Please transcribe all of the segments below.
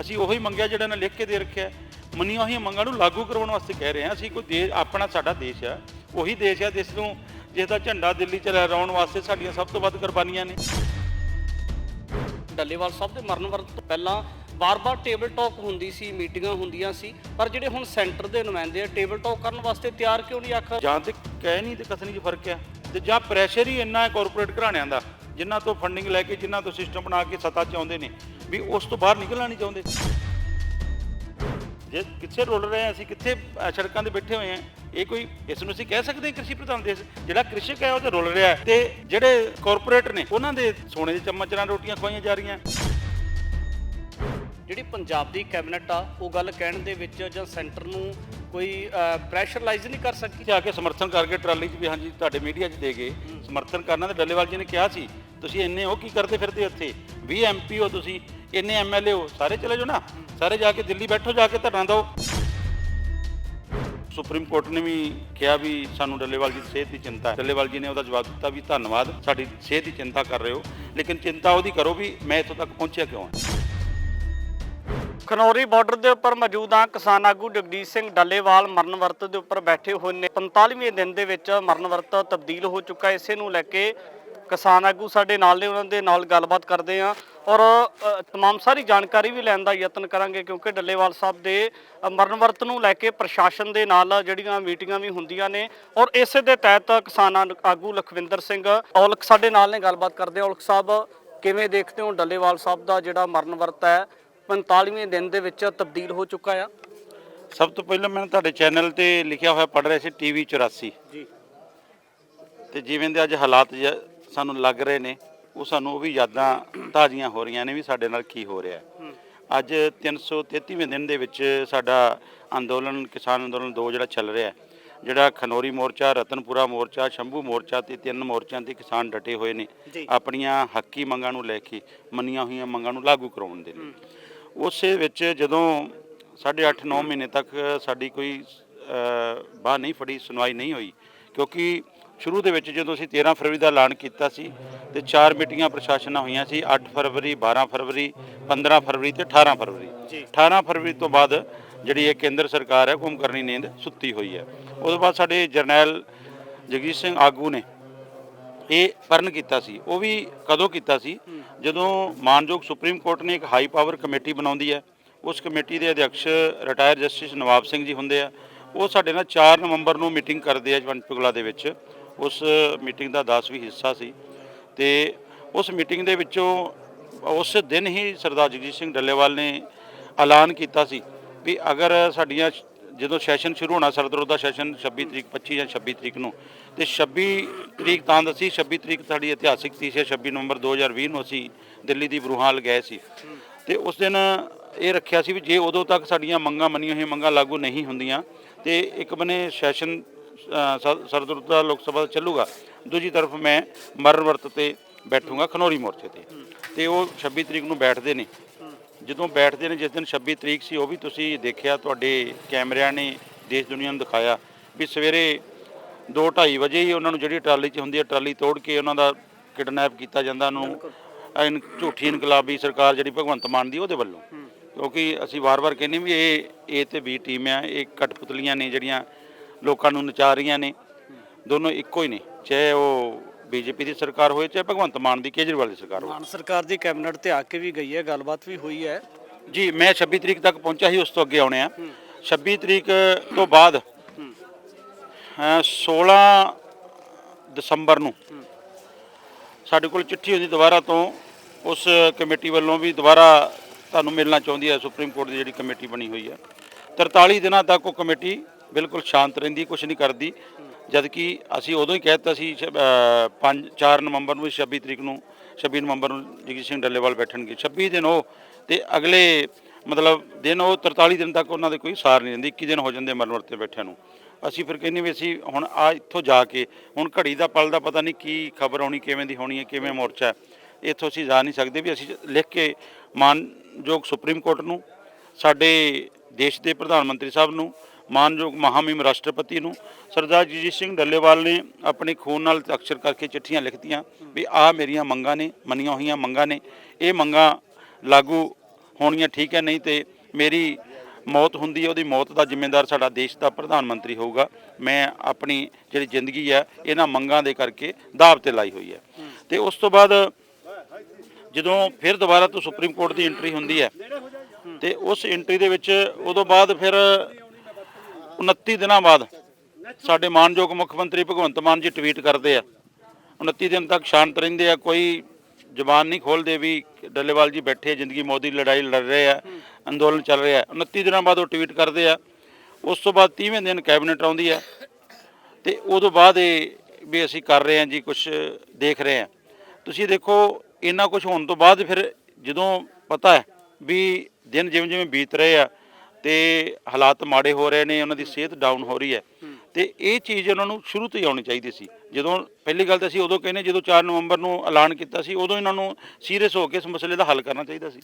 ਅਸੀਂ ਉਹੀ ਮੰਗਿਆ ਜਿਹੜਾ ਨੇ ਲਿਖ ਕੇ ਦੇ ਰੱਖਿਆ ਹੈ। ਮੰਨੀਆਂ ਹੋਈਆਂ ਮੰਗਾਂ ਨੂੰ ਲਾਗੂ ਕਰਵਾਉਣ ਵਾਸਤੇ ਕਹਿ ਰਹੇ ਹਾਂ। ਅਸੀਂ ਕੋਈ ਦੇਸ਼ ਆਪਣਾ ਸਾਡਾ ਦੇਸ਼ ਆ। ਉਹੀ ਦੇਸ਼ ਆ ਜਿਸ ਨੂੰ ਜਿਸ ਦਾ ਝੰਡਾ ਦਿੱਲੀ 'ਚ ਲਹਿਰਾਉਣ ਵਾਸਤੇ ਸਾਡੀਆਂ ਸਭ ਤੋਂ ਵੱਧ ਕੁਰਬਾਨੀਆਂ ਨੇ। ਡੱਲੇਵਾਲ ਸਾਹਿਬ ਦੇ ਮਰਨ ਵਰਤ ਤੋਂ ਪਹਿਲਾਂ ਵਾਰ-ਵਾਰ ਟੇਬਲ ਟਾਕ ਹੁੰਦੀ ਸੀ ਮੀਟਿੰਗਾਂ ਹੁੰਦੀਆਂ ਸੀ। ਪਰ ਜਿਹੜੇ ਹੁਣ ਸੈਂਟਰ ਦੇ ਨੁਮਾਇੰਦੇ ਆ ਟੇਬਲ ਟਾਕ ਕਰਨ ਵਾਸਤੇ ਤਿਆਰ ਕਿਉਂ ਨਹੀਂ ਆਖਰ ਜਾਂ ਤੇ ਕਹਿ ਨਹੀਂ ਤੇ ਕਥਨੀ 'ਚ ਫ਼ਰਕ ਆ। ਤੇ ਜਾਂ ਪ੍ਰੈਸ਼ਰ ਹੀ ਇੰਨਾ ਹੈ ਕਾਰਪੋਰੇਟ ਘਰਾਣਿਆਂ ਦਾ। ਜਿਨ੍ਹਾਂ ਤੋਂ ਫੰਡਿੰਗ ਲੈ ਕੇ, ਜਿਨ੍ਹਾਂ ਤੋਂ ਸਿਸਟਮ ਬਣਾ ਕੇ ਸੱਤਾ 'ਚ ਆਉਂਦੇ ਨੇ, ਵੀ ਉਸ ਤੋਂ ਬਾਹਰ ਨਿਕਲਣਾ ਨਹੀਂ ਚਾਹੁੰਦੇ। ਜੇ ਕਿੱਥੇ ਰੁਲ ਰਹੇ ਹਾਂ ਅਸੀਂ, ਕਿੱਥੇ ਸੜਕਾਂ ਤੇ ਬੈਠੇ ਹੋਏ ਹਾਂ, ਇਹ ਕੋਈ, ਇਸ ਨੂੰ ਅਸੀਂ ਕਹਿ ਸਕਦੇ ਹਾਂ ਕ੍ਰਿਸ਼ੀ ਪ੍ਰਧਾਨ ਦੇਸ਼ ਜਿਹੜਾ ਕ੍ਰਿਸ਼ਕ ਹੈ ਉਹ ਤੇ ਰੁਲ ਰਿਹਾ ਹੈ। ਤੇ ਜਿਹੜੇ ਕਾਰਪੋਰੇਟ ਨੇ, ਉਹਨਾਂ ਦੇ ਸੋਨੇ ਦੇ ਚਮਚ ਨਾਲ ਰੋਟੀਆਂ ਖਵਾਈਆਂ ਜਾ ਰਹੀਆਂ। ਜਿਹੜੀ ਪੰਜਾਬ ਦੀ ਕੈਬਨਿਟ ਆ, ਉਹ ਗੱਲ ਕਹਿਣ ਦੇ ਵਿੱਚ ਜਾਂ ਸੈਂਟਰ ਨੂੰ ਕੋਈ ਪ੍ਰੈਸ਼ਰਾਈਜ਼ ਨਹੀਂ ਕਰ ਸਕੀ? ਆ ਕੇ ਸਮਰਥਨ ਕਰਕੇ ਟਰਾਲੀ 'ਚ ਵੀ ਹਾਂਜੀ ਤੁਹਾਡੇ ਮੀਡੀਆ 'ਚ ਦੇ ਗਏ। ਸਮਰਥਨ ਕਰਨਾ ਤੇ ਡੱਲੇਵਾਲ ਜੀ ਨੇ ਕਿਹਾ ਸੀ ਤੁਸੀਂ ਇੰਨੇ ਹੋ ਕੀ ਕਰਦੇ ਫਿਰਦੇ ਉੱਥੇ 20 ਐਮਪੀ ਹੋ ਤੁਸੀਂ ਇੰਨੇ ਐਮਐਲਏ ਹੋ ਸਾਰੇ ਚਲੇ ਜਾਓ ਨਾ। ਸਾਰੇ ਜਾ ਕੇ ਦਿੱਲੀ ਬੈਠੋ ਜਾ ਕੇ ਧਰਨਾ ਦਿਓ। ਸੁਪਰੀਮ ਕੋਰਟ ਨੇ ਵੀ ਕਿਹਾ ਵੀ ਸਾਨੂੰ ਡੱਲੇਵਾਲ ਜੀ ਦੀ ਸਿਹਤ ਦੀ ਚਿੰਤਾ ਹੈ। ਡੱਲੇਵਾਲ ਜੀ ਨੇ ਉਹਦਾ ਜਵਾਬ ਦਿੱਤਾ ਵੀ ਧੰਨਵਾਦ ਸਾਡੀ ਸਿਹਤ ਦੀ ਚਿੰਤਾ ਕਰ ਰਹੇ ਹੋ। ਲੇਕਿਨ ਚਿੰਤਾ ਉਹਦੀ ਕਰੋ ਵੀ ਮੈਂ ਇੱਥੋਂ ਤੱਕ ਪਹੁੰਚਿਆ ਕਿਉਂ ਹਾਂ? ਖਨੌਰੀ ਬਾਰਡਰ ਦੇ ਉੱਪਰ ਮੌਜੂਦ ਆ ਕਿਸਾਨ ਆਗੂ ਜਗਦੀਸ਼ ਸਿੰਘ ਡੱਲੇਵਾਲ ਮਰਨ ਵਰਤ ਦੇ ਉੱਪਰ ਬੈਠੇ ਹੋਏ ਨੇ 45ਵੇਂ ਦਿਨ ਦੇ ਵਿੱਚ ਮਰਨ ਵਰਤ ਤਬਦੀਲ ਹੋ ਚੁੱਕਾ ਇਸੇ ਨੂੰ ਲੈ ਕੇ ਕਿਸਾਨ ਆਗੂ ਸਾਡੇ ਨਾਲ ਨੇ ਉਹਨਾਂ ਦੇ ਨਾਲ ਗੱਲਬਾਤ ਕਰਦੇ ਆ ਔਰ ਅ, तमाम ਸਾਰੀ ਜਾਣਕਾਰੀ ਵੀ ਲੈਣ ਦਾ ਯਤਨ ਕਰਾਂਗੇ ਕਿਉਂਕਿ ਡੱਲੇਵਾਲ ਸਾਹਿਬ ਦੇ ਅ, ਮਰਨ ਵਰਤ ਨੂੰ ਲੈ ਕੇ ਪ੍ਰਸ਼ਾਸਨ ਦੇ ਨਾਲ ਜਿਹੜੀਆਂ ਮੀਟਿੰਗਾਂ ਵੀ ਹੁੰਦੀਆਂ ਨੇ ਔਰ ਇਸੇ ਦੇ ਤਹਿਤ ਕਿਸਾਨ ਆਗੂ ਲਖਵਿੰਦਰ ਸਿੰਘ ਔਲਖ ਸਾਡੇ ਨਾਲ ਨੇ ਗੱਲਬਾਤ ਕਰਦੇ ਆ। ਔਲਖ ਸਾਹਿਬ ਕਿਵੇਂ ਦੇਖਦੇ ਹੋ ਡੱਲੇਵਾਲ ਸਾਹਿਬ ਦਾ ਜਿਹੜਾ ਮਰਨ ਵਰਤ ਹੈ 45ਵੇਂ ਦਿਨ ਦੇ ਵਿੱਚ ਤਬਦੀਲ ਹੋ ਚੁੱਕਾ ਆ। ਸਭ ਤੋਂ ਪਹਿਲਾਂ ਮੈਂ ਤੁਹਾਡੇ ਚੈਨਲ ਤੇ ਲਿਖਿਆ ਹੋਇਆ ਪੜ ਰਿਹਾ ਸੀ ਟੀਵੀ 84 ਜੀ। ਤੇ ਜਿਵੇਂ ਦੇ ਅੱਜ ਹਾਲਾਤ ਸਾਨੂੰ ਲੱਗ ਰਹੇ ਨੇ ਉਹ ਸਾਨੂੰ ਉਹ ਵੀ ਯਾਦਾਂ ਤਾਜ਼ੀਆਂ ਹੋ ਰਹੀਆਂ ਨੇ ਵੀ ਸਾਡੇ ਨਾਲ ਕੀ ਹੋ ਰਿਹਾ। ਅੱਜ 333ਵੇਂ ਦਿਨ ਦੇ ਵਿੱਚ ਸਾਡਾ ਅੰਦੋਲਨ ਕਿਸਾਨ ਅੰਦੋਲਨ 2 ਜਿਹੜਾ ਚੱਲ ਰਿਹਾ ਹੈ ਜਿਹੜਾ ਖਨੋਰੀ ਮੋਰਚਾ ਰਤਨਪੁਰਾ ਮੋਰਚਾ ਸ਼ੰਭੂ ਮੋਰਚਾ ਤੇ ਤਿੰਨ ਮੋਰਚਿਆਂ ਤੇ ਕਿਸਾਨ ਡਟੇ ਹੋਏ ਨੇ। ਆਪਣੀਆਂ ਹੱਕੀ ਮੰਗਾਂ ਨੂੰ ਲੈ ਕੇ ਮੰਨੀਆਂ ਹੋਈਆਂ ਮੰਗਾਂ ਨੂੰ ਲਾਗੂ ਕਰਾਉਣ ਦੇ ਲਈ। ਉਸੇ ਵਿੱਚ ਜਦੋਂ 8.5 9 ਮਹੀਨੇ ਤੱਕ ਸਾਡੀ ਕੋਈ ਬਾਹ ਨਹੀਂ ਫੜੀ ਸੁਣਵਾਈ ਨਹੀਂ ਹੋਈ ਕਿਉਂਕਿ ਸ਼ੁਰੂ ਦੇ ਵਿੱਚ ਜਦੋਂ ਅਸੀਂ 13 ਫਰਵਰੀ ਦਾ ਐਲਾਨ ਕੀਤਾ ਸੀ ਤੇ ਚਾਰ ਮੀਟਿੰਗਾਂ ਪ੍ਰਸ਼ਾਸਨ ਨਾਲ ਹੋਈਆਂ ਸੀ 8 ਫਰਵਰੀ 12 ਫਰਵਰੀ 15 ਫਰਵਰੀ ਤੇ 18 ਫਰਵਰੀ ਜੀ। 18 ਫਰਵਰੀ ਤੋਂ ਬਾਅਦ ਜਿਹੜੀ ਇਹ ਕੇਂਦਰ ਸਰਕਾਰ ਹੈ ਹੁਕਮ ਕਰਨੀ ਨੀਂਦ ਸੁੱਤੀ ਹੋਈ ਹੈ ਉਸ ਤੋਂ ਬਾਅਦ ਸਾਡੇ ਜਰਨੈਲ ਜਗਜੀਤ ਸਿੰਘ ਆਗੂ ਨੇ ਇਹ ਪਰਨ ਕੀਤਾ ਸੀ, ਉਹ ਵੀ ਕਦੋਂ ਕੀਤਾ ਸੀ? ਜਦੋਂ ਮਾਨਯੋਗ ਸੁਪਰੀਮ ਕੋਰਟ ਨੇ ਇੱਕ ਹਾਈ ਪਾਵਰ ਕਮੇਟੀ ਬਣਾਉਂਦੀ ਹੈ, ਉਸ ਕਮੇਟੀ ਦੇ ਅਧਿਕਸ਼ ਰਿਟਾਇਰ ਜਸਟਿਸ ਨਵਾਬ ਸਿੰਘ ਜੀ ਹੁੰਦੇ ਆ, ਉਹ ਸਾਡੇ ਨਾਲ 4 ਨਵੰਬਰ ਨੂੰ ਮੀਟਿੰਗ ਕਰਦੇ ਆ ਪੰਚਕੂਲਾ ਦੇ ਵਿੱਚ। ਉਸ ਮੀਟਿੰਗ ਦਾ 10 ਵੀ ਹਿੱਸਾ ਸੀ ਤੇ ਉਸ ਮੀਟਿੰਗ ਦੇ ਵਿੱਚੋਂ ਉਸ ਦਿਨ ਹੀ ਸਰਦਾਰ ਜਗਜੀਤ ਸਿੰਘ ਡੱਲੇਵਾਲ ਨੇ ਐਲਾਨ ਕੀਤਾ ਸੀ ਵੀ ਅਗਰ ਸਾਡੀਆਂ ਜਦੋਂ ਸੈਸ਼ਨ ਸ਼ੁਰੂ ਹੋਣਾ ਸਰਦਰੋਂ ਦਾ ਸੈਸ਼ਨ 26 ਤਰੀਕ 25 ਜਾਂ 26 ਤਰੀਕ ਨੂੰ ਤੇ 26 ਤਰੀਕ ਤਾਂ ਦੱਸੀ 26 ਤਰੀਕ ਸਾਡੀ ਇਤਿਹਾਸਿਕ ਤੀਜ ਹੈ 26 ਨਵੰਬਰ 2020 ਨੂੰ ਅਸੀਂ ਦਿੱਲੀ ਦੀ ਬਰੂਹਾਲ ਗਏ ਸੀ। ਤੇ ਉਸ ਦਿਨ ਇਹ ਰੱਖਿਆ ਸੀ ਵੀ ਜੇ ਉਦੋਂ ਤੱਕ ਸਾਡੀਆਂ ਮੰਗਾਂ ਮੰਨੀਆਂ ਹੋਈਆਂ, ਮੰਗਾਂ ਲਾਗੂ ਨਹੀਂ ਹੁੰਦੀਆਂ, ਤੇ ਇੱਕ ਬਨੇ ਸੈਸ਼ਨ ਸਰਦਰੋਂ ਲੋਕ ਸਭਾ ਦਾ ਚੱਲੂਗਾ, ਦੂਜੀ ਤਰਫ ਮੈਂ ਮਰਨ ਵਰਤ ਤੇ ਬੈਠੂੰਗਾ, ਖਨੌਰੀ ਮੋਰਚੇ ਤੇ। ਤੇ ਉਹ 26 ਤਰੀਕ ਨੂੰ ਬੈਠਦੇ ਨੇ। ਜਦੋਂ ਬੈਠਦੇ ਨੇ, ਜਿਸ ਦਿਨ 26 ਤਰੀਕ ਸੀ, ਉਹ ਵੀ ਤੁਸੀਂ ਦੇਖਿਆ, ਤੁਹਾਡੇ ਕੈਮਰਿਆਂ ਨੇ ਦੇਸ਼ ਦੁਨੀਆ ਨੂੰ ਦਿਖਾਇਆ ਵੀ ਸਵੇਰੇ 2:30 ਵਜੇ ਹੀ ਉਹਨਾਂ ਨੂੰ ਜਿਹੜੀ ਟਰਾਲੀ 'ਚ ਹੁੰਦੀ ਹੈ ਟਰਾਲੀ ਤੋੜ ਕੇ ਉਹਨਾਂ ਦਾ ਕਿਡਨੈਪ ਕੀਤਾ ਜਾਂਦਾ ਉਹਨੂੰ ਇਨ ਝੂਠੀ ਇਨਕਲਾਬੀ ਸਰਕਾਰ ਜਿਹੜੀ ਭਗਵੰਤ ਮਾਨ ਦੀ ਉਹਦੇ ਵੱਲੋਂ। ਕਿਉਂਕਿ ਅਸੀਂ ਵਾਰ-ਵਾਰ ਕਹਿੰਦੇ ਵੀ ਇਹ ਇਹ ਤੇ ਵੀ ਟੀਮ ਆ ਇਹ ਕਠਪੁਤਲੀਆਂ ਨੇ ਜਿਹੜੀਆਂ ਲੋਕਾਂ ਨੂੰ ਨਚਾ ਰਹੀਆਂ ਨੇ। ਦੋਨੋਂ ਇੱਕੋ ਹੀ ਨੇ ਚਾਹੇ ਉਹ ਬੀਜੇਪੀ ਦੀ ਸਰਕਾਰ ਹੋਵੇ ਚਾਹੇ ਭਗਵੰਤ ਮਾਨ ਦੀ ਕੇਜਰੀਵਾਲ ਦੀ ਸਰਕਾਰ ਹੋਵੇ। ਮਾਨ ਸਰਕਾਰ ਦੀ ਕੈਬਨਿਟ ਤੇ ਆ ਕੇ ਵੀ ਗਈ ਹੈ ਗੱਲਬਾਤ ਵੀ ਹੋਈ ਹੈ। ਜੀ ਮੈਂ 26 ਤਰੀਕ ਤੱਕ ਪਹੁੰਚਿਆ ਸੀ ਉਸ ਤੋਂ ਅੱਗੇ ਆਉਣੇ ਆ। 26 ਤਰੀਕ ਤੋਂ ਬਾਅਦ ਅ, 16 ਦਸੰਬਰ ਨੂੰ। ਸਾਡੇ ਕੋਲ ਚਿੱਠੀ ਹੁੰਦੀ ਦੁਬਾਰਾ ਤੋਂ ਉਸ ਕਮੇਟੀ ਵੱਲੋਂ ਵੀ ਦੁਬਾਰਾ ਤੁਹਾਨੂੰ ਮਿਲਣਾ ਚਾਹੁੰਦੀ ਹੈ ਸੁਪਰੀਮ ਕੋਰਟ ਦੀ ਜਿਹੜੀ ਕਮੇਟੀ ਬਣੀ ਹੋਈ ਹੈ। 43 ਦਿਨਾਂ ਤੱਕ ਉਹ ਕਮੇਟੀ ਬਿਲਕੁਲ ਸ਼ਾਂਤ ਰਹਿੰਦੀ ਕੁਝ ਨਹੀਂ ਕਰਦੀ। ਜਦ ਕਿ ਅਸੀਂ ਉਦੋਂ ਹੀ ਕਹਿ ਦਿੱਤਾ ਸੀ 5 4 ਨਵੰਬਰ ਨੂੰ 26 ਤਰੀਕ ਨੂੰ 26 ਨਵੰਬਰ ਨੂੰ ਜਗਜੀਤ ਸਿੰਘ ਡੱਲੇਵਾਲ ਬੈਠਣਗੇ। 26 ਦਿਨ ਉਹ ਤੇ ਅਗਲੇ ਮਤਲਬ ਦਿਨ ਉਹ 43 ਦਿਨ ਤੱਕ ਉਹਨਾਂ ਦੇ ਕੋਈ ਸਾਰ ਨਹੀਂ ਰਹਿੰਦੀ 21 ਦਿਨ ਹੋ ਜਾਂਦੇ ਮਰਨ ਵਰਤੇ ਬੈਠਿਆਂ ਨੂੰ। ਅਸੀਂ ਫਿਰ ਕਹਿੰਦੇ ਵੀ ਅਸੀਂ ਹੁਣ ਆ ਇੱਥੋਂ ਜਾ ਕੇ, ਹੁਣ ਘੜੀ ਦਾ ਪਲ ਦਾ ਪਤਾ ਨਹੀਂ ਕੀ ਖਬਰ ਆਉਣੀ, ਕਿਵੇਂ ਦੀ ਹੋਣੀ ਹੈ, ਕਿਵੇਂ ਮੋਰਚਾ ਇੱਥੋਂ ਅਸੀਂ ਜਾ ਨਹੀਂ ਸਕਦੇ ਵੀ ਅਸੀਂ ਲਿਖ ਕੇ ਮਾਨਯੋਗ ਸੁਪਰੀਮ ਕੋਰਟ ਨੂੰ, ਸਾਡੇ ਦੇਸ਼ ਦੇ ਪ੍ਰਧਾਨ ਮੰਤਰੀ ਸਾਹਿਬ ਨੂੰ, ਮਾਨਯੋਗ ਮਹਾਮਹਿਮ ਰਾਸ਼ਟਰਪਤੀ ਨੂੰ, ਸਰਦਾਰ ਜਗਜੀਤ ਸਿੰਘ ਡੱਲੇਵਾਲ ਨੇ ਆਪਣੇ ਖੂਨ ਨਾਲ ਅਕਸ਼ਰ ਕਰਕੇ ਚਿੱਠੀਆਂ ਲਿਖਤੀਆਂ ਵੀ ਆ ਮੇਰੀਆਂ ਮੰਗਾਂ ਨੇ, ਮੰਨੀਆਂ ਹੋਈਆਂ ਮੰਗਾਂ ਨੇ, ਇਹ ਮੰਗਾਂ ਲਾਗੂ ਹੋਣੀਆਂ ਠੀਕ ਹੈ, ਨਹੀਂ ਤੇ ਮੇਰੀ ਮੌਤ ਹੁੰਦੀ ਹੈ, ਉਹਦੀ ਮੌਤ ਦਾ ਜ਼ਿੰਮੇਦਾਰ ਸਾਡਾ ਦੇਸ਼ ਦਾ ਪ੍ਰਧਾਨ ਮੰਤਰੀ ਹੋਊਗਾ। ਮੈਂ ਆਪਣੀ ਜਿਹੜੀ ਜ਼ਿੰਦਗੀ ਹੈ, ਇਹਨਾਂ ਮੰਗਾਂ ਦੇ ਕਰਕੇ ਦਾਅਵ ਤੇ ਲਾਈ ਹੋਈ ਹੈ। ਤੇ ਉਸ ਤੋਂ ਬਾਅਦ ਜਦੋਂ ਫਿਰ ਦੁਬਾਰਾ ਤੋਂ ਸੁਪਰੀਮ ਕੋਰਟ ਦੀ ਐਂਟਰੀ ਹੁੰਦੀ ਹੈ, ਤੇ ਉਸ ਐਂਟਰੀ ਦੇ ਵਿੱਚ ਉਦੋਂ ਬਾਅਦ ਫਿਰ 29 ਦਿਨਾਂ ਬਾਅਦ ਸਾਡੇ ਮਾਨਯੋਗ ਮੁੱਖ ਮੰਤਰੀ ਭਗਵੰਤ ਮਾਨ ਜੀ ਟਵੀਟ ਕਰਦੇ ਆ। 29 ਦਿਨ ਤੱਕ ਸ਼ਾਂਤ ਰਹਿੰਦੇ ਆ, ਕੋਈ ਜ਼ੁਬਾਨ ਨਹੀਂ ਖੋਲਦੇ ਵੀ ਡੱਲੇਵਾਲ ਜੀ ਬੈਠੇ ਆ, ਜ਼ਿੰਦਗੀ ਮੋਦੀ ਲੜਾਈ ਲੜ ਰਹੇ ਆ ਅੰਦੋਲਨ ਚੱਲ ਰਿਹਾ। 29 ਦਿਨਾਂ ਬਾਅਦ ਉਹ ਟਵੀਟ ਕਰਦੇ ਆ। ਉਸ ਤੋਂ ਬਾਅਦ 30ਵੇਂ ਦਿਨ ਕੈਬਨਿਟ ਆਉਂਦੀ ਆ। ਤੇ ਉਦੋਂ ਬਾਅਦ ਇਹ ਵੀ ਅਸੀਂ ਕਰ ਰਹੇ ਹਾਂ ਜੀ ਕੁਝ ਦੇਖ ਰਹੇ ਹਾਂ ਤੁਸੀਂ ਦੇਖੋ ਇੰਨਾ ਕੁਝ ਹੋਣ ਤੋਂ ਬਾਅਦ ਫਿਰ ਜਦੋਂ ਪਤਾ ਹੈ ਵੀ ਦਿਨ ਜਿਵੇਂ ਜਿਵੇਂ ਬੀਤ ਰਹੇ ਆ ਤੇ ਹਾਲਾਤ ਮਾੜੇ ਹੋ ਰਹੇ ਨੇ ਉਹਨਾਂ ਦੀ ਸਿਹਤ ਡਾਊਨ ਹੋ ਰਹੀ ਹੈ। ਤੇ ਇਹ ਚੀਜ਼ ਉਹਨਾਂ ਨੂੰ ਸ਼ੁਰੂ ਤੋਂ ਹੀ ਆਉਣੀ ਚਾਹੀਦੀ ਸੀ ਜਦੋਂ ਪਹਿਲੀ ਗੱਲ ਤਾਂ ਅਸੀਂ ਉਦੋਂ ਕਹਿੰਦੇ ਜਦੋਂ 4 ਨਵੰਬਰ ਨੂੰ ਐਲਾਨ ਕੀਤਾ ਸੀ ਉਦੋਂ ਇਹਨਾਂ ਨੂੰ ਸੀਰੀਅਸ ਹੋ ਕੇ ਇਸ ਮਸਲੇ ਦਾ ਹੱਲ ਕਰਨਾ ਚਾਹੀਦਾ ਸੀ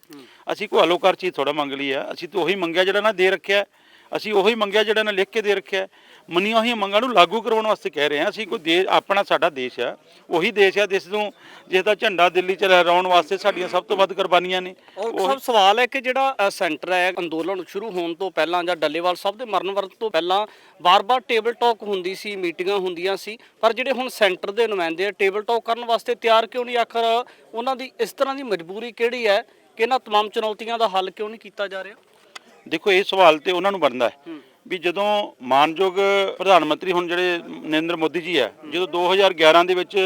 ਅਸੀਂ ਕੋਈ ਹਲੋਕਾਰ ਚੀਜ਼ ਥੋੜਾ ਮੰਗ ਲਈ ਆ ਅਸੀਂ ਤਾਂ ਉਹੀ ਮੰਗਿਆ ਜਿਹੜਾ ਨਾ ਦੇ ਰੱਖਿਆ। ਅਸੀਂ ਉਹੀ ਮੰਗਿਆ ਜਿਹੜਾ ਨਾ ਲਿਖ ਕੇ ਦੇ ਰੱਖਿਆ। ਮੰਨੀਆਂ ਹੋਈਆਂ ਮੰਗਾਂ ਨੂੰ ਲਾਗੂ ਕਰਵਾਉਣ ਵਾਸਤੇ ਕਹਿ ਰਹੇ ਹਾਂ। ਅਸੀਂ ਕੋਈ ਦੇ ਆਪਣਾ ਸਾਡਾ ਦੇਸ਼ ਆ। ਉਹੀ ਦੇਸ਼ ਆ ਜਿਸ ਨੂੰ ਜਿਸ ਦਾ ਝੰਡਾ ਦਿੱਲੀ 'ਚ ਲਹਿਰਾਉਣ ਵਾਸਤੇ ਸਾਡੀਆਂ ਸਭ ਤੋਂ ਵੱਧ ਕੁਰਬਾਨੀਆਂ ਨੇ। ਉਹ ਸਭ ਸਵਾਲ ਹੈ ਕਿ ਜਿਹੜਾ ਸੈਂਟਰ ਹੈ ਅੰਦੋਲਨ ਸ਼ੁਰੂ ਹੋਣ ਤੋਂ ਪਹਿਲਾਂ ਜਾਂ ਡੱਲੇਵਾਲ ਸਾਹਿਬ ਦੇ ਮਰਨ ਵਰਤ ਤੋਂ ਪਹਿਲਾਂ ਵਾਰ-ਵਾਰ ਟੇਬਲ ਟਾਕ ਹੁੰਦੀ ਸੀ ਮੀਟਿੰਗਾਂ ਹੁੰਦੀਆਂ ਸੀ। ਪਰ ਜਿਹੜੇ ਹੁਣ ਸੈਂਟਰ ਦੇ ਨੁਮਾਇੰਦੇ ਆ ਟੇਬਲ ਟਾਕ ਕਰਨ ਵਾਸਤੇ ਤਿਆਰ ਕਿਉਂ ਨਹੀਂ? ਆਖਰ ਉਹਨਾਂ ਦੀ ਇਸ ਤਰ੍ਹਾਂ ਦੀ ਮਜਬੂਰੀ ਕਿਹੜੀ ਹੈ ਕਿ ਇਹਨਾਂ ਤਮਾਮ ਚੁਣੌਤੀਆਂ ਦਾ ਹੱਲ ਕਿਉਂ ਨਹੀਂ ਕੀਤਾ ਜਾ ਰਿਹਾ? ਦੇਖੋ ਇਹ ਸਵਾਲ ਤੇ ਉਹਨਾਂ ਨੂੰ ਬਣਦਾ ਹੈ। ਵੀ ਜਦੋਂ ਮਾਨਯੋਗ ਪ੍ਰਧਾਨ ਮੰਤਰੀ ਹੁਣ ਜਿਹੜੇ ਨਰਿੰਦਰ ਮੋਦੀ ਜੀ ਹੈ, ਜਦੋਂ 2011 ਦੇ ਵਿੱਚ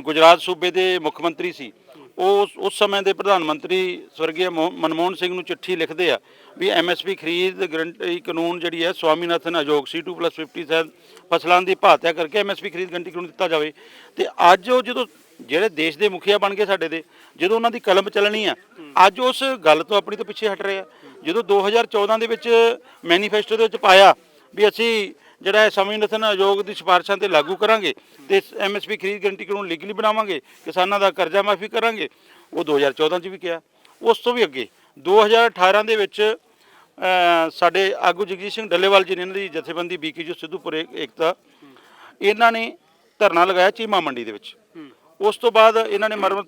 ਗੁਜਰਾਤ ਸੂਬੇ ਦੇ ਮੁੱਖ ਮੰਤਰੀ ਸੀ, ਉਹ ਉਸ- ਉਸ ਸਮੇਂ ਦੇ ਪ੍ਰਧਾਨ ਮੰਤਰੀ ਸਵਰਗੀ ਮੋ- ਮਨਮੋਹਨ ਸਿੰਘ ਨੂੰ ਚਿੱਠੀ ਲਿਖਦੇ ਆ ਵੀ ਐਮਐਸਪੀ ਖਰੀਦ ਗਰੰਟੀ ਕਾਨੂੰਨ ਜਿਹੜੀ ਹੈ ਸਵਾਮੀਨਾਥਨ ਆਯੋਗ C2+50 ਸਹਿਤ ਫਸਲਾਂ ਦੀ ਭਾਤਿਆ ਕਰਕੇ ਐਮਐਸਪੀ ਖਰੀਦ ਗਰੰਟੀ ਕਾਨੂੰਨ ਦਿੱਤਾ ਜਾਵੇ। ਤੇ ਅੱਜ ਉਹ ਜਦੋਂ ਜਿਹੜੇ ਦੇਸ਼ ਦੇ ਮੁਖੀਆ ਬਣ ਗਏ ਸਾਡੇ ਦੇ, ਜਦੋਂ ਉਹਨਾਂ ਦੀ ਕਲਮ ਚੱਲਣੀ ਆ, ਅੱਜ ਉਸ ਗੱਲ ਤੋਂ ਆਪਣੀ ਤੋਂ ਪਿੱਛੇ ਹਟ ਰਹੇ ਆ। ਜਦੋਂ 2014 ਦੇ ਵਿੱਚ ਮੈਨੀਫੈਸਟੋ ਦੇ ਵਿੱਚ ਪਾਇਆ ਵੀ ਅਸੀਂ ਜਿਹੜਾ ਇਹ ਸੰਵਿਧਾਨ ਆਯੋਗ ਦੀ ਸਿਫਾਰਿਸ਼ਾਂ ਤੇ ਲਾਗੂ ਕਰਾਂਗੇ ਤੇ ਐਮਐਸਪੀ ਖਰੀਦ ਗਰੰਟੀ ਕਾਨੂੰਨ ਲੀਗਲੀ ਬਣਾਵਾਂਗੇ ਕਿਸਾਨਾਂ ਦਾ ਕਰਜ਼ਾ ਮਾਫੀ ਕਰਾਂਗੇ ਉਹ 2014 ਚ ਵੀ ਕਿਹਾ। ਉਸ ਤੋਂ ਵੀ ਅੱਗੇ 2018 ਦੇ ਵਿੱਚ ਸਾਡੇ ਆਗੂ ਜਗਜੀਤ ਸਿੰਘ ਡੱਲੇਵਾਲ ਜੀ ਨੇ ਇਹਨਾਂ ਦੀ ਜਥੇਬੰਦੀ ਬੀਕੇਯੂ ਸਿੱਧੂਪੁਰ ਏ- ਏਕਤਾ ਇਹਨਾਂ ਨੇ ਧਰਨਾ ਲਗਾਇਆ ਚੀਮਾ ਮੰਡੀ ਦੇ ਵਿੱਚ। ਉਸ ਤੋਂ ਬਾਅਦ ਇਹਨਾਂ ਨੇ ਮਰਮਤ